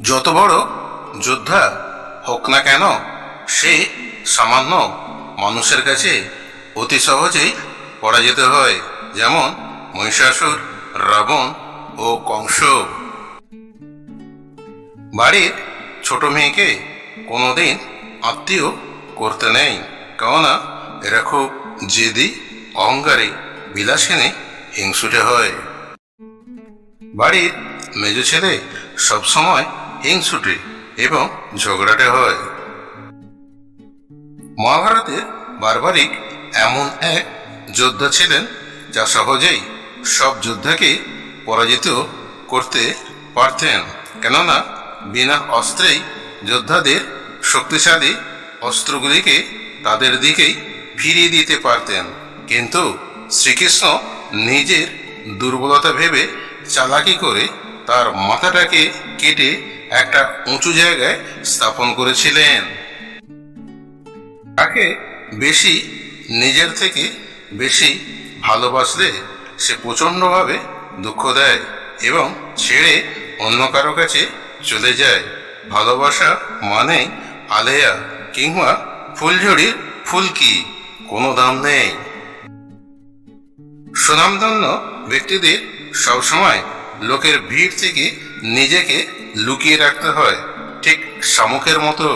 যত বড় যোদ্ধা হোক না কেন, সে সামান্য মানুষের কাছে অতি সহজেই পরাজিত হয়, যেমন মহিষাসুর, রাবণ ও কংস। বাড়ির ছোট মেয়েকে কোনোদিন আত্মীয় করতে নেই, কেননা এরা খুব জেদি, অহংকারী, বিলাসিনী, হিংসুটে হয়। বাড়ির মেজ ছেলে সবসময় হিংসুটে এবং ঝগড়াটে হয়। মহাভারতের বারবারিক এমন এক যোদ্ধা ছিলেন, যা সহজেই সব যোদ্ধাকে পরাজিত করতে পারতেন। কেননা বিনা অস্ত্রেই যোদ্ধাদের শক্তিশালী অস্ত্রগুলিকে তাদের দিকেই ফিরিয়ে দিতে পারতেন। কিন্তু শ্রীকৃষ্ণ নিজের দুর্বলতা ভেবে চালাকি করে তার মাথাটাকে কেটে একটা উঁচু জায়গায় স্থাপন করেছিলেন। তাকে বেশি নিজের থেকে বেশি ভালোবাসলে সে প্রচণ্ডভাবে দুঃখ দেয় এবং ছেড়ে অন্য কারও কাছে চলে যায়। ভালোবাসা মানে আলেয়া কিংবা ফুলঝুড়ির ফুলকি, কোনো দাম নেই। সুনামধন্য ব্যক্তিদের সবসময় লোকের ভিড় থেকে নিজেকে লুকিয়ে রাখতে হয়। ঠিক শামুকের মতো।